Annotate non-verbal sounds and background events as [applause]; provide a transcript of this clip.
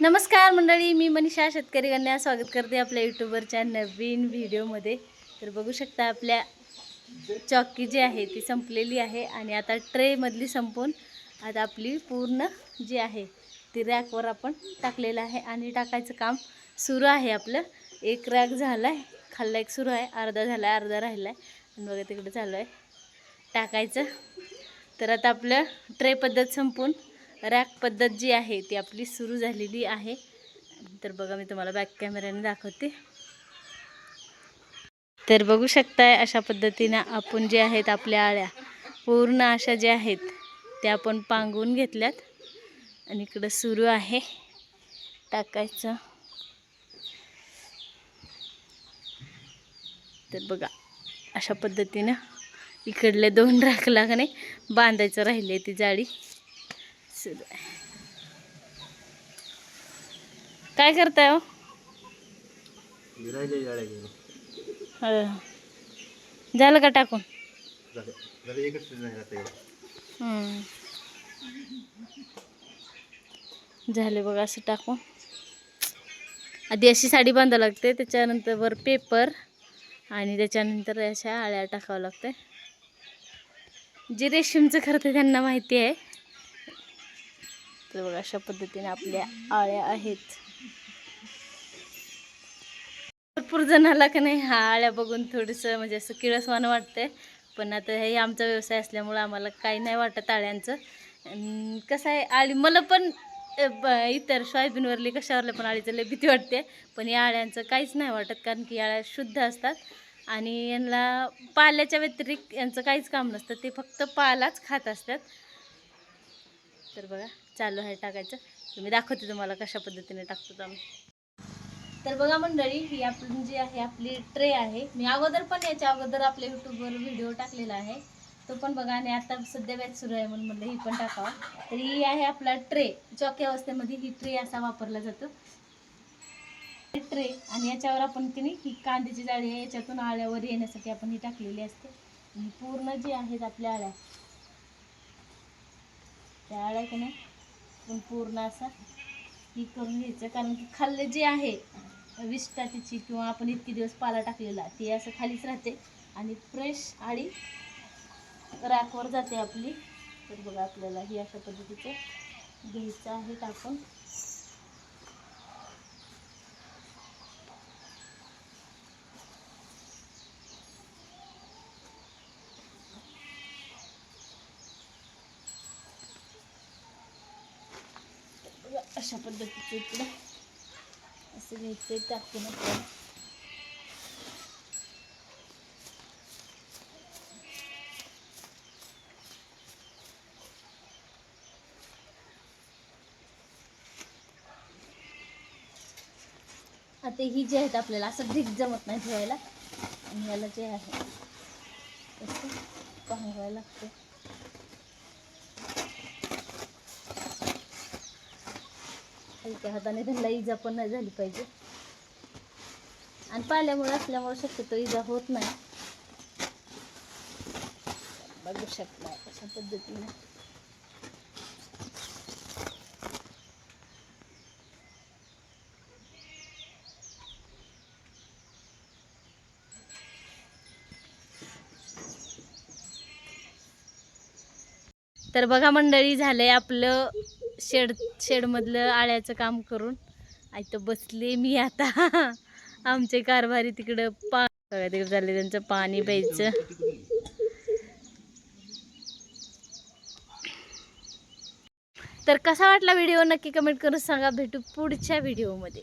नमस्कार मंडळी मी मनीषा शेतकरी कन्या स्वागत करते आपल्या यूट्यूबवरच्या नवीन व्हिडिओमध्ये. तर बघू शकता आपल्या चॉकी जी आहे ती संपलेली आहे आणि आता ट्रेमधली संपून आता आपली पूर्ण जी आहे ती रॅकवर आपण टाकलेलं आहे आणि टाकायचं काम सुरू आहे आपलं. एक रॅक झाला आहे खाल्ला एक सुरू आहे अर्धा झाला आहे अर्धा राहिला आहे आणि बघा तिकडे चालू आहे. टाकायचं. तर आता आपलं ट्रे पद्धत संपून रॅक पद्धत जी आहे ती आपली सुरू झालेली आहे. तर बघा मी तुम्हाला बॅक कॅमेऱ्याने दाखवते. तर बघू शकताय अशा पद्धतीनं आपण जे आहेत आपल्या आळ्या पूर्ण अशा ज्या आहेत त्या आपण पांगवून घेतल्यात. आणि इकडं सुरू आहे टाकायचं. तर बघा अशा पद्धतीनं इकडले दोन [laughs] राख लागणे बांधायचं राहिले ती जाळी. सुरू आहे. काय करताय हो? हं. झालं का टाकून? झालं. हं. बघा असं टाकून. आधी अशी साडी बांधावं लागते त्याच्यानंतर वर पेपर आणि त्याच्यानंतर अशा आळ्या टाकावं लागते. जे रेशीमचं करते त्यांना माहिती आहे. तर बघा अशा पद्धतीने आपल्या आळ्या आहेत. भरपूर जणाला का नाही हा आळ्या बघून थोडंसं म्हणजे असं किळसवान वाटतंय. पण आता हे आमचा व्यवसाय असल्यामुळं आम्हाला काही नाही वाटत आळ्यांचं. कसं आहे आळी मला पण इतर सोयाबीनवरली कशावरल्या पण आळीचं लय भीती वाटते. पण या आळ्यांचं काहीच नाही वाटत कारण की आळ्या शुद्ध असतात. आणि यांना पाल्याच्या व्यतिरिक्त यांचं काहीच काम नसतं ते फक्त पालाच खात असतात. तर बघा चालू आहे टाकायचं. तुम्ही दाखवते तुम्हाला कशा पद्धतीने टाकतो आम्ही. तर बघा मंडळी ही आपण जी आहे आपली ट्रे आहे. मी अगोदर पण याच्या अगोदर आपल्या यूट्यूबवर व्हिडिओ टाकलेला आहे. तो पण बघा आणि आता सध्या बॅच सुरू आहे म्हणून म्हणलं ही पण टाकावा. तर ही आहे आपला ट्रे. चौक्या अवस्थेमध्ये ही ट्रे असा वापरला जातो. ट्रे आणि याच्यावर आपण तिने ही कांद्याची जाळी आहे. याच्यातून आळ्यावर येण्यासाठी आपण ही टाकलेली असते. आणि पूर्ण जी आहेत आपल्या आळ्या आहे की नाही? पण पूर्ण असा ही करून घ्यायचं. कारण की खाल्लं जे आहे विष्टा तिची किंवा आपण इतके दिवस पाला टाकलेला ती असं खालीच राहते. आणि फ्रेश आळी रॅकवर जाते आपली. तर बघा आपल्याला ही अशा पद्धतीचं घ्यायचं आहे. टाकून बघा अशा पद्धतीचं इकडे असं घ्यायचं टाकून आपण. आता ही जी आहेत आपल्याला असं ढीक जमत नाही ठेवायला आणि याला जे आहे तसं पाहावं लागतं. हलक्या हाताने त्यांना इजा पण नाही झाली पाहिजे. आणि पाल्यामुळे असल्यामुळे शक्यतो इजा होत नाही. बघू शकता अशा पद्धतीने. तर बघा मंडळी झालंय आपलं शेड शेडमधलं आळ्याचं काम करून तर बसले मी आता. आमचे कारभारी तिकडं पा सगळ्या तिकडे झाले त्यांचं पाणी प्यायचं. तर कसा वाटला व्हिडिओ? नक्की कमेंट करून सांगा. भेटू पुढच्या व्हिडिओमध्ये.